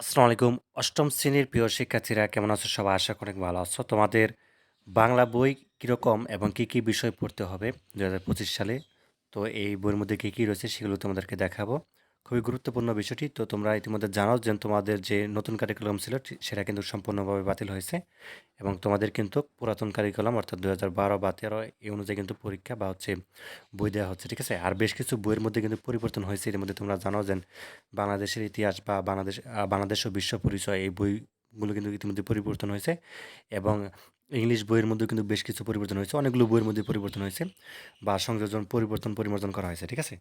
আসসালামু আলাইকুম। অষ্টম শ্রেণির প্রিয় শিক্ষার্থীরা, কেমন আছো? সবাই আশা করি ভালো আছো। তোমাদের বাংলা বই কীরকম এবং কী কী বিষয় পড়তে হবে দু হাজার পঁচিশ সালে? তো এই বইয়ের মধ্যে কী কী রয়েছে সেগুলো তোমাদেরকে দেখাবো। খুবই গুরুত্বপূর্ণ বিষয়টি। তো তোমরা ইতিমধ্যে জানো যে তোমাদের যে নতুন কারিকুলাম ছিল সেটা কিন্তু সম্পূর্ণভাবে বাতিল হয়েছে এবং তোমাদের কিন্তু পুরাতন কারিকুলাম অর্থাৎ দু হাজার বারো বা তেরো এই অনুযায়ী কিন্তু পরীক্ষা বা হচ্ছে বই দেওয়া হচ্ছে, ঠিক আছে? আর বেশ কিছু বইয়ের মধ্যে কিন্তু পরিবর্তন হয়েছে। এর মধ্যে তোমরা জানো যে বাংলাদেশের ইতিহাস বা বাংলাদেশ বাংলাদেশ ও বিশ্ব পরিচয় এই বইগুলো কিন্তু ইতিমধ্যে পরিবর্তন হয়েছে এবং ইংলিশ বইয়ের মধ্যে কিন্তু বেশ কিছু পরিবর্তন হয়েছে, অনেকগুলো বইয়ের মধ্যে পরিবর্তন হয়েছে বা সংযোজন, পরিবর্তন পরিমার্জন করা হয়েছে, ঠিক আছে?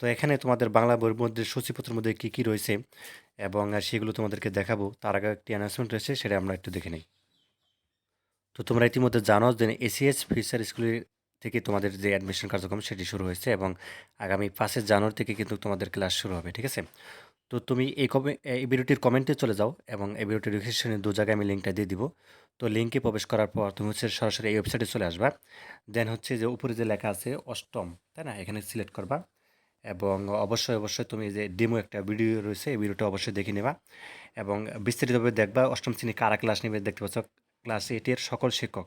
তো এখানে তোমাদের বাংলা বইয়ের মধ্যে সূচিপত্রের মধ্যে কী কী রয়েছে? এবং সেগুলো তোমাদেরকে দেখাবো। তার আগে একটি অ্যানাউন্সমেন্ট রয়েছে, সেটা আমরা একটু দেখে নিই। তো তোমরা ইতিমধ্যে জানো যে এসিএস ফিচার স্কুলের থেকে তোমাদের যে অ্যাডমিশন কার্যক্রম, সেটি শুরু হয়েছে এবং আগামী পাঁচই জানুয়ারি থেকে কিন্তু তোমাদের ক্লাস শুরু হবে, ঠিক আছে? তো তুমি এই কমে, এই ভিডিওটির কমেন্টে চলে যাও এবং এই ভিডিওটির ডিসক্রিপশনে দু জায়গায় আমি লিঙ্কটা দিয়ে দিব। তো লিঙ্কে প্রবেশ করার পর তুমি হচ্ছে সরাসরি এই ওয়েবসাইটে চলে আসবা। দেন হচ্ছে যে উপরে যে লেখা আছে, অষ্টম, তাই না? এখানে সিলেক্ট করবা। এবং অবশ্যই অবশ্যই তুমি যে ডেমো একটা ভিডিও রয়েছে, এই ভিডিওটা অবশ্যই দেখে নেবা। এবং বিস্তারিতভাবে দেখবা, অষ্টম শ্রেণি কারা ক্লাস নেবে দেখতে পাচ্ছ ক্লাস এইটের সকল শিক্ষক।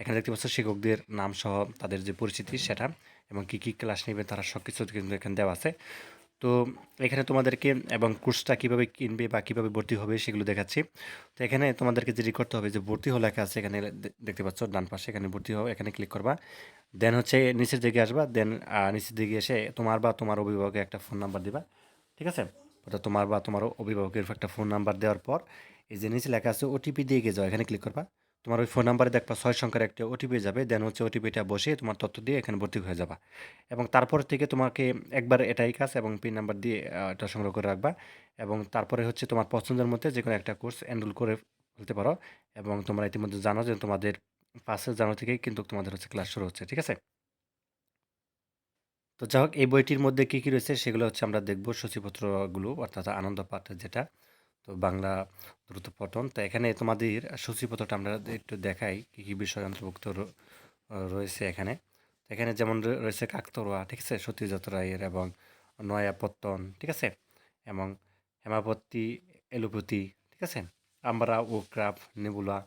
এখানে দেখতে পাচ্ছ, শিক্ষকদের নাম সহ তাদের যে পরিচিতি, সেটা এবং কী কী ক্লাস নেবে, তারা সব কিছু কিন্তু এখানে দেওয়া আছে। তো এখানে তোমাদেরকে এবং কোর্সটা কীভাবে কিনবে বা কীভাবে ভর্তি হবে সেগুলো দেখাচ্ছি। তো এখানে তোমাদেরকে যেটি করতে হবে, যে ভর্তি হো লেখা আছে, এখানে দেখতে পাচ্ছ ডান পাশে, এখানে ভর্তি হও এখানে ক্লিক করবা। দেন হচ্ছে নিচের দিকে আসবা দেন নিচের দিকে এসে তোমার বা তোমার অভিভাবকের একটা ফোন নাম্বার দিবা, ঠিক আছে? অর্থাৎ তোমার বা তোমার অভিভাবকের একটা ফোন নাম্বার দেওয়ার পর, এই যে নিচে লেখা আছে ওটিপি দিয়ে গিয়ে যাও, এখানে ক্লিক করবা। তোমার ওই ফোন নাম্বারে দেখবা ছয় সংখ্যার একটা ওটিপি যাবে দেন হচ্ছে ওটিপিটা বসে তোমার তথ্য দিয়ে এখানে ভর্তি হয়ে যাবা। এবং তারপর থেকে তোমাকে একবার এটাই কাজ এবং পিন নাম্বার দিয়ে এটা সংগ্রহ করে রাখবা। এবং তারপরে হচ্ছে তোমার পছন্দের মধ্যে যে কোনো একটা কোর্স এনরোল করে ফেলতে পারো। এবং তোমরা ইতিমধ্যে জানো যে তোমাদের পাঁচের জানুয়ারি থেকেই কিন্তু তোমাদের হচ্ছে ক্লাস শুরু হচ্ছে, ঠিক আছে? তো যাই হোক, এই বইটির মধ্যে কী কী রয়েছে সেগুলো হচ্ছে আমরা দেখব সূচিপত্রগুলো, অর্থাৎ আনন্দ পাঠ যেটা। তো বাংলা দ্রুত পঠন। তো এখানে তোমাদের সূচিপত্রটা আমরা একটু দেখাই কী কী বিষয় অন্তর্ভুক্ত রয়েছে এখানে। এখানে যেমন রয়েছে কাকতরোয়া ঠিক আছে? সতীজাত রায়ের এবং নয়াপত্তন ঠিক আছে? এবং হেমাপতি এলোপতি ঠিক আছে? আমরা ও ক্রাফ নেবুলা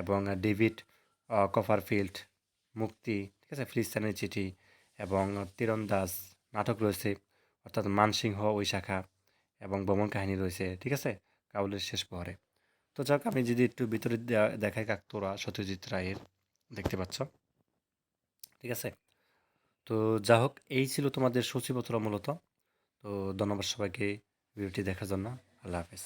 এবং ডেভিড আহ, কপারফিল্ড মুক্তি ঠিক আছে? ফিলিস্তানের চিঠি এবং তীরন্দাজ নাটক রয়েছে। অর্থাৎ মানসিংহ ওই শাখা। এবং ভ্রমণ কাহিনী রয়েছে, ঠিক আছে? কাবুলের শেষ প্রহরে। তো যাক, আমি যদি একটু ভিতরে দেখাই কাকতোরা সত্যজিৎ রায়ের, দেখতে পাচ্ছ? ঠিক আছে? তো যা হোক, এই ছিল তোমাদের সূচিপত্র মূলত। তো ধন্যবাদ সবাইকে ভিডিওটি দেখার জন্য। আল্লাহ হাফেজ।